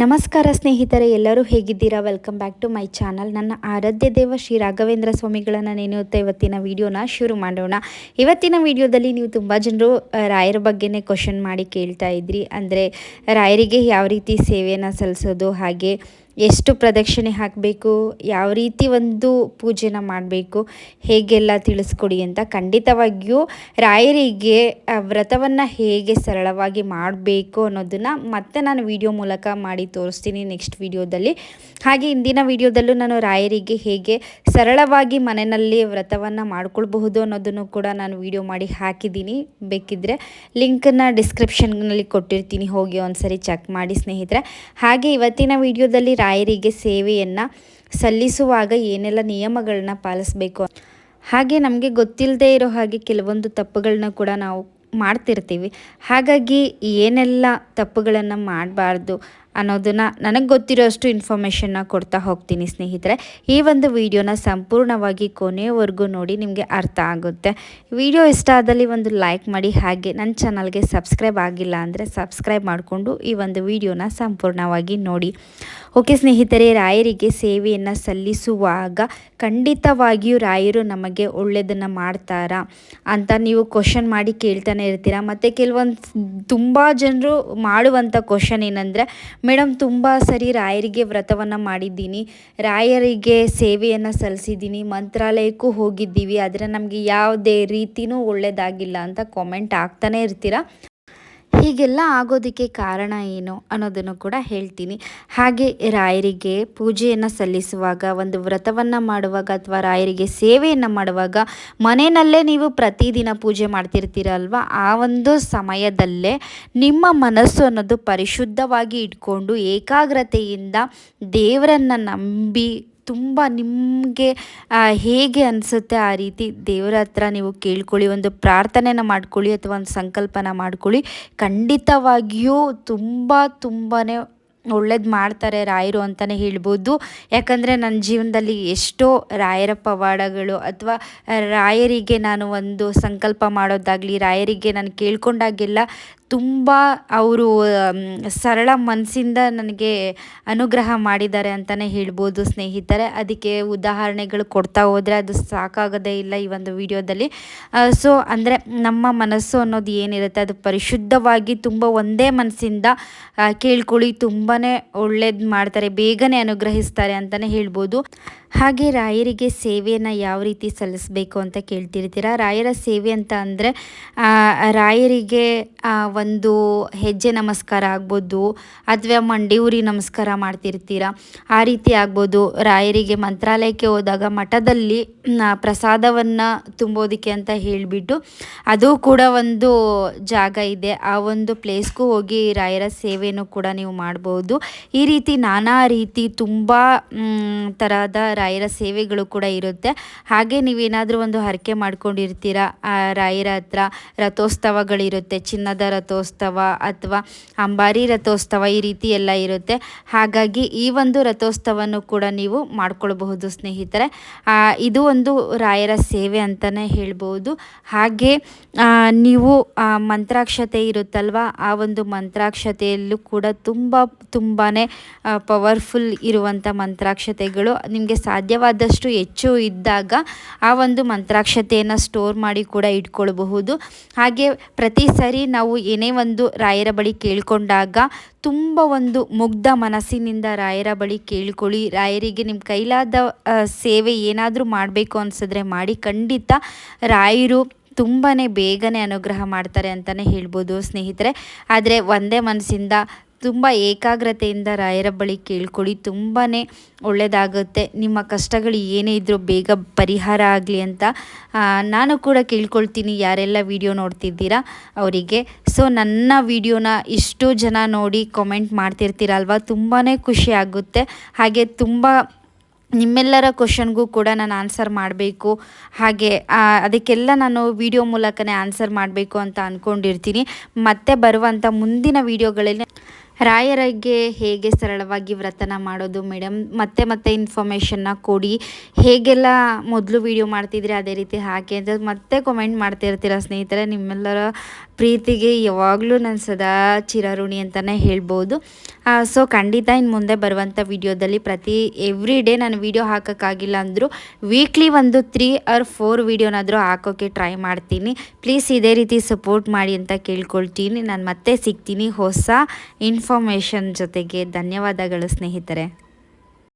ನಮಸ್ಕಾರ ಸ್ನೇಹಿತರೆ, ಎಲ್ಲರೂ ಹೇಗಿದ್ದೀರಾ? Welcome back to my channel ನನ್ನ ಆರಾಧ್ಯ ದೇವ ಶ್ರೀ ರಾಘವೇಂದ್ರ ಸ್ವಾಮಿಗಳನ್ನು ನೆನೆಯುತ್ತಾ ಇವತ್ತಿನ ವಿಡಿಯೋನ ಶುರು ಮಾಡೋಣ. ಇವತ್ತಿನ ವಿಡಿಯೋದಲ್ಲಿ ನೀವು ತುಂಬ ಜನರು ರಾಯರ ಬಗ್ಗೆನೇ ಕ್ವಶನ್ ಮಾಡಿ ಕೇಳ್ತಾ ಇದ್ರಿ. ಅಂದರೆ ರಾಯರಿಗೆ ಯಾವ ರೀತಿ ಸೇವೆಯನ್ನು ಸಲ್ಲಿಸೋದು, ಹಾಗೆ ಎಷ್ಟು ಪ್ರದಕ್ಷಿಣೆ ಹಾಕಬೇಕು, ಯಾವ ರೀತಿ ಒಂದು ಪೂಜೆನ ಮಾಡಬೇಕು, ಹೇಗೆಲ್ಲ ತಿಳಿಸ್ಕೊಡಿ ಅಂತ ಖಂಡಿತವಾಗಿಯೂ ರಾಯರಿಗೆ ವ್ರತವನ್ನು ಹೇಗೆ ಸರಳವಾಗಿ ಮಾಡಬೇಕು ಅನ್ನೋದನ್ನು ಮತ್ತೆ ನಾನು ವಿಡಿಯೋ ಮೂಲಕ ಮಾಡಿ ತೋರಿಸ್ತೀನಿ ನೆಕ್ಸ್ಟ್ ವಿಡಿಯೋದಲ್ಲಿ. ಹಾಗೆ ಇಂದಿನ ವಿಡಿಯೋದಲ್ಲೂ ನಾನು ರಾಯರಿಗೆ ಹೇಗೆ ಸರಳವಾಗಿ ಮನೆಯಲ್ಲಿ ವ್ರತವನ್ನು ಮಾಡ್ಕೊಳ್ಬಹುದು ಅನ್ನೋದನ್ನು ಕೂಡ ನಾನು ವಿಡಿಯೋ ಮಾಡಿ ಹಾಕಿದ್ದೀನಿ. ಬೇಕಿದ್ದರೆ ಲಿಂಕನ್ನು ಡಿಸ್ಕ್ರಿಪ್ಷನ್ನಲ್ಲಿ ಕೊಟ್ಟಿರ್ತೀನಿ, ಹೋಗಿ ಒಂದ್ಸರಿ ಚೆಕ್ ಮಾಡಿ ಸ್ನೇಹಿತರೆ. ಹಾಗೆ ಇವತ್ತಿನ ವಿಡಿಯೋದಲ್ಲಿ ರಾಯರಿಗೆ ಸೇವೆಯನ್ನು ಸಲ್ಲಿಸುವಾಗ ಏನೆಲ್ಲ ನಿಯಮಗಳನ್ನ ಪಾಲಿಸಬೇಕು? ಹಾಗೆ ನಮಗೆ ಗೊತ್ತಿಲ್ಲದೆ ಇರೋ ಹಾಗೆ ಕೆಲವೊಂದು ತಪ್ಪುಗಳನ್ನ ಕೂಡ ನಾವು ಮಾಡ್ತಿರ್ತೀವಿ. ಹಾಗಾಗಿ ಏನೆಲ್ಲ ತಪ್ಪುಗಳನ್ನು ಮಾಡಬಾರ್ದು ಅನ್ನೋದನ್ನು ನನಗೆ ಗೊತ್ತಿರೋಷ್ಟು ಇನ್ಫಾರ್ಮೇಷನ್ನ ಕೊಡ್ತಾ ಹೋಗ್ತೀನಿ ಸ್ನೇಹಿತರೆ. ಈ ಒಂದು ವಿಡಿಯೋನ ಸಂಪೂರ್ಣವಾಗಿ ಕೊನೆಯವರೆಗೂ ನೋಡಿ ನಿಮಗೆ ಅರ್ಥ ಆಗುತ್ತೆ. ವಿಡಿಯೋ ಇಷ್ಟ ಆದಲ್ಲಿ ಒಂದು ಲೈಕ್ ಮಾಡಿ, ಹಾಗೆ ನನ್ನ ಚಾನಲ್ಗೆ ಸಬ್ಸ್ಕ್ರೈಬ್ ಆಗಿಲ್ಲ ಅಂದರೆ ಸಬ್ಸ್ಕ್ರೈಬ್ ಮಾಡಿಕೊಂಡು ಈ ಒಂದು ವಿಡಿಯೋನ ಸಂಪೂರ್ಣವಾಗಿ ನೋಡಿ. ಓಕೆ ಸ್ನೇಹಿತರೆ, ರಾಯರಿಗೆ ಸೇವೆಯನ್ನು ಸಲ್ಲಿಸುವಾಗ ಖಂಡಿತವಾಗಿಯೂ ರಾಯರು ನಮಗೆ ಒಳ್ಳೆಯದನ್ನು ಮಾಡ್ತಾರಾ ಅಂತ ನೀವು ಕ್ವಶನ್ ಮಾಡಿ ಕೇಳ್ತಾನೆ ಇರ್ತೀರಾ. ಮತ್ತು ಕೆಲವೊಂದು ತುಂಬ ಜನರು ಮಾಡುವಂಥ ಕ್ವಶನ್ ಏನಂದರೆ ಮೇಡಮ್, ತುಂಬ ಸರಿ ರಾಯರಿಗೆ ವ್ರತವನ್ನು ಮಾಡಿದ್ದೀನಿ. ರಾಯರಿಗೆ ಸೇವೆಯನ್ನು ಸಲ್ಲಿಸಿದ್ದೀನಿ. ಮಂತ್ರಾಲಯಕ್ಕೂ ಹೋಗಿದ್ದೀವಿ. ಆದರೆ ನಮಗೆ ಯಾವುದೇ ರೀತಿನೂ ಒಳ್ಳೆಯದಾಗಿಲ್ಲ ಅಂತ ಕಾಮೆಂಟ್ ಆಗ್ತಾನೆ ಇರ್ತೀರ? ಹೀಗೆಲ್ಲ ಆಗೋದಕ್ಕೆ ಕಾರಣ ಏನು ಅನ್ನೋದನ್ನು ಕೂಡ ಹೇಳ್ತೀನಿ. ಹಾಗೆ ರಾಯರಿಗೆ ಪೂಜೆಯನ್ನು ಸಲ್ಲಿಸುವಾಗ, ಒಂದು ವ್ರತವನ್ನು ಮಾಡುವಾಗ ಅಥವಾ ರಾಯರಿಗೆ ಸೇವೆಯನ್ನು ಮಾಡುವಾಗ ಮನೆಯಲ್ಲೇ ನೀವು ಪ್ರತಿದಿನ ಪೂಜೆ ಮಾಡ್ತಿರ್ತೀರಲ್ವ? ಆ ಒಂದು ಸಮಯದಲ್ಲೇ ನಿಮ್ಮ ಮನಸ್ಸು ಅನ್ನೋದು ಪರಿಶುದ್ಧವಾಗಿ ಇಟ್ಕೊಂಡು ಏಕಾಗ್ರತೆಯಿಂದ ದೇವರನ್ನು ನಂಬಿ ತುಂಬ ನಿಮಗೆ ಹೇಗೆ ಅನಿಸುತ್ತೆ ಆ ರೀತಿ ದೇವರ ಹತ್ರ ನೀವು ಕೇಳ್ಕೊಳ್ಳಿ, ಒಂದು ಪ್ರಾರ್ಥನೆನ ಮಾಡ್ಕೊಳ್ಳಿ ಅಥವಾ ಒಂದು ಸಂಕಲ್ಪನ ಮಾಡ್ಕೊಳ್ಳಿ, ಖಂಡಿತವಾಗಿಯೂ ತುಂಬ ತುಂಬಾ ಒಳ್ಳೇದು ಮಾಡ್ತಾರೆ ರಾಯರು ಅಂತಲೇ ಹೇಳ್ಬೋದು. ಯಾಕಂದರೆ ನನ್ನ ಜೀವನದಲ್ಲಿ ಎಷ್ಟೋ ರಾಯರ ಪವಾಡಗಳು ಅಥವಾ ರಾಯರಿಗೆ ನಾನು ಒಂದು ಸಂಕಲ್ಪ ಮಾಡೋದಾಗಲಿ, ರಾಯರಿಗೆ ನಾನು ಕೇಳ್ಕೊಂಡಾಗೆಲ್ಲ ತುಂಬ ಅವರು ಸರಳ ಮನಸ್ಸಿಂದ ನನಗೆ ಅನುಗ್ರಹ ಮಾಡಿದ್ದಾರೆ ಅಂತಲೇ ಹೇಳ್ಬೋದು ಸ್ನೇಹಿತರೆ. ಅದಕ್ಕೆ ಉದಾಹರಣೆಗಳು ಕೊಡ್ತಾ ಹೋದರೆ ಅದು ಸಾಕಾಗೋದೇ ಇಲ್ಲ ಈ ಒಂದು ವಿಡಿಯೋದಲ್ಲಿ. ಸೊ ಅಂದರೆ ನಮ್ಮ ಮನಸ್ಸು ಅನ್ನೋದು ಏನಿರುತ್ತೆ ಅದು ಪರಿಶುದ್ಧವಾಗಿ ತುಂಬ ಒಂದೇ ಮನಸ್ಸಿಂದ ಕೇಳ್ಕೊಳ್ಳಿ, ತುಂಬಾ ಒಳ್ಳೇದು ಮಾಡ್ತಾರೆ, ಬೇಗನೆ ಅನುಗ್ರಹಿಸ್ತಾರೆ ಅಂತಲೇ ಹೇಳ್ಬೋದು. ಹಾಗೆ ರಾಯರಿಗೆ ಸೇವೆಯನ್ನು ಯಾವ ರೀತಿ ಸಲ್ಲಿಸಬೇಕು ಅಂತ ಕೇಳ್ತಿರ್ತೀರ? ರಾಯರ ಸೇವೆ ಅಂತ ಅಂದರೆ ರಾಯರಿಗೆ ಒಂದು ಹೆಜ್ಜೆ ನಮಸ್ಕಾರ ಆಗ್ಬೋದು, ಅಥವಾ ಮಂಡಿಯೂರಿ ನಮಸ್ಕಾರ ಮಾಡ್ತಿರ್ತೀರ? ಆ ರೀತಿ ಆಗ್ಬೋದು. ರಾಯರಿಗೆ ಮಂತ್ರಾಲಯಕ್ಕೆ ಹೋದಾಗ ಮಠದಲ್ಲಿ ಪ್ರಸಾದವನ್ನು ತುಂಬೋದಕ್ಕೆ ಅಂತ ಹೇಳಿಬಿಟ್ಟು, ಅದು ಕೂಡ ಒಂದು ಜಾಗ ಇದೆ. ಆ ಒಂದು ಪ್ಲೇಸ್ಗೂ ಹೋಗಿ ರಾಯರ ಸೇವೆಯನ್ನು ಕೂಡ ನೀವು ಮಾಡ್ಬೋದು. ಈ ರೀತಿ ನಾನಾ ರೀತಿ ತುಂಬ ಥರದ ರಾಯರ ಸೇವೆಗಳು ಕೂಡ ಇರುತ್ತೆ. ಹಾಗೆ ನೀವೇನಾದರೂ ಒಂದು ಹರಕೆ ಮಾಡ್ಕೊಂಡಿರ್ತೀರ? ರಾಯರ ಹತ್ರ ರಥೋತ್ಸವಗಳಿರುತ್ತೆ. ಚಿನ್ನದ ರಥೋತ್ಸವ ಅಥವಾ ಅಂಬಾರಿ ರಥೋತ್ಸವ ಈ ರೀತಿ ಎಲ್ಲ ಇರುತ್ತೆ. ಹಾಗಾಗಿ ಈ ಒಂದು ರಥೋತ್ಸವವನ್ನು ಕೂಡ ನೀವು ಮಾಡ್ಕೊಳ್ಬಹುದು ಸ್ನೇಹಿತರೆ. ಇದು ಒಂದು ರಾಯರ ಸೇವೆ ಅಂತಲೇ ಹೇಳ್ಬೋದು ಹಾಗೆ ನೀವು ಮಂತ್ರಾಕ್ಷತೆ ಇರುತ್ತಲ್ವ? ಆ ಒಂದು ಮಂತ್ರಾಕ್ಷತೆಯಲ್ಲೂ ಕೂಡ ತುಂಬ ತುಂಬಾ ಪವರ್ಫುಲ್ ಇರುವಂಥ ಮಂತ್ರಾಕ್ಷತೆಗಳು. ನಿಮಗೆ ಸಾಧ್ಯವಾದಷ್ಟು ಹೆಚ್ಚು ಇದ್ದಾಗ ಆ ಒಂದು ಮಂತ್ರಾಕ್ಷತೆಯನ್ನು ಸ್ಟೋರ್ ಮಾಡಿ ಕೂಡ ಇಟ್ಕೊಳ್ಬಹುದು. ಹಾಗೆ ಪ್ರತಿ ಸರಿ ನಾವು ಏನೇ ಒಂದು ರಾಯರ ಬಳಿ ಕೇಳಿಕೊಂಡಾಗ ತುಂಬ ಒಂದು ಮುಗ್ಧ ಮನಸ್ಸಿನಿಂದ ರಾಯರ ಬಳಿ ಕೇಳ್ಕೊಳ್ಳಿ. ರಾಯರಿಗೆ ನಿಮ್ಮ ಕೈಲಾದ ಸೇವೆ ಏನಾದರೂ ಮಾಡಬೇಕು ಅನಿಸಿದ್ರೆ ಮಾಡಿ. ಖಂಡಿತ ರಾಯರು ತುಂಬಾ ಬೇಗನೆ ಅನುಗ್ರಹ ಮಾಡ್ತಾರೆ ಅಂತಲೇ ಹೇಳ್ಬೋದು ಸ್ನೇಹಿತರೆ. ಆದರೆ ಒಂದೇ ಮನಸ್ಸಿಂದ ತುಂಬ ಏಕಾಗ್ರತೆಯಿಂದ ರಾಯರ ಬಳಿ ಕೇಳ್ಕೊಳ್ಳಿ. ತುಂಬಾ ಒಳ್ಳೆಯದಾಗುತ್ತೆ ನಿಮ್ಮ ಕಷ್ಟಗಳು ಏನೇ ಇದ್ದರೂ ಬೇಗ ಪರಿಹಾರ ಆಗಲಿ ಅಂತ ನಾನು ಕೂಡ ಕೇಳ್ಕೊಳ್ತೀನಿ. ಯಾರೆಲ್ಲ ವಿಡಿಯೋ ನೋಡ್ತಿದ್ದೀರಾ ಅವರಿಗೆ. ಸೊ, ನನ್ನ ವಿಡಿಯೋನ ಇಷ್ಟು ಜನ ನೋಡಿ ಕಾಮೆಂಟ್ ಮಾಡ್ತಿರ್ತೀರಲ್ವ? ತುಂಬಾ ಖುಷಿ ಆಗುತ್ತೆ. ಹಾಗೆ ತುಂಬ ನಿಮ್ಮೆಲ್ಲರ ಕ್ವಶನ್ಗೂ ಕೂಡ ನಾನು ಆನ್ಸರ್ ಮಾಡಬೇಕು. ಹಾಗೆ ಅದಕ್ಕೆಲ್ಲ ನಾನು ವಿಡಿಯೋ ಮೂಲಕನೇ ಆನ್ಸರ್ ಮಾಡಬೇಕು ಅಂತ ಅಂದ್ಕೊಂಡಿರ್ತೀನಿ ಮತ್ತೆ ಬರುವಂಥ ಮುಂದಿನ ವಿಡಿಯೋಗಳಲ್ಲಿ ರಾಯರಿಗೆ ಹೇಗೆ ಸರಳವಾಗಿ ವ್ರತನ ಮಾಡೋದು ಮೇಡಮ್ ಮತ್ತೆ ಮತ್ತೆ ಇನ್ಫಾರ್ಮೇಷನ್ನ ಕೊಡಿ. ಹೇಗೆಲ್ಲ ಮೊದಲು ವೀಡಿಯೋ ಮಾಡ್ತಿದ್ರೆ ಅದೇ ರೀತಿ ಹಾಕಿ ಅಂತ ಮತ್ತೆ ಕಾಮೆಂಟ್ ಮಾಡ್ತಿರ್ತೀರ ಸ್ನೇಹಿತರೆ, ನಿಮ್ಮೆಲ್ಲರ ಪ್ರೀತಿಗೆ ಯಾವಾಗಲೂ ನಾನು ಸದಾ ಚಿರಋಣಿ ಅಂತಲೇ ಹೇಳ್ಬೋದು. ಸೊ ಖಂಡಿತ ಇನ್ನು ಮುಂದೆ ಬರುವಂಥ ವಿಡಿಯೋದಲ್ಲಿ ಪ್ರತಿ ಎವ್ರಿ ಡೇ ನಾನು ವೀಡಿಯೋ ಹಾಕೋಕ್ಕಾಗಿಲ್ಲ ಅಂದರೂ ವೀಕ್ಲಿ ಒಂದು ತ್ರೀ ಆರ್ ಫೋರ್ ವೀಡಿಯೋನಾದರೂ ಹಾಕೋಕ್ಕೆ ಟ್ರೈ ಮಾಡ್ತೀನಿ. ಪ್ಲೀಸ್ ಇದೇ ರೀತಿ ಸಪೋರ್ಟ್ ಮಾಡಿ ಅಂತ ಕೇಳ್ಕೊಳ್ತೀನಿ. ನಾನು ಮತ್ತೆ ಸಿಗ್ತೀನಿ. ಹೊಸ ಇನ್ಫಾರ್ಮೇಷನ್ ಜೊತೆಗೆ ಧನ್ಯವಾದಗಳು ಸ್ನೇಹಿತರೆ.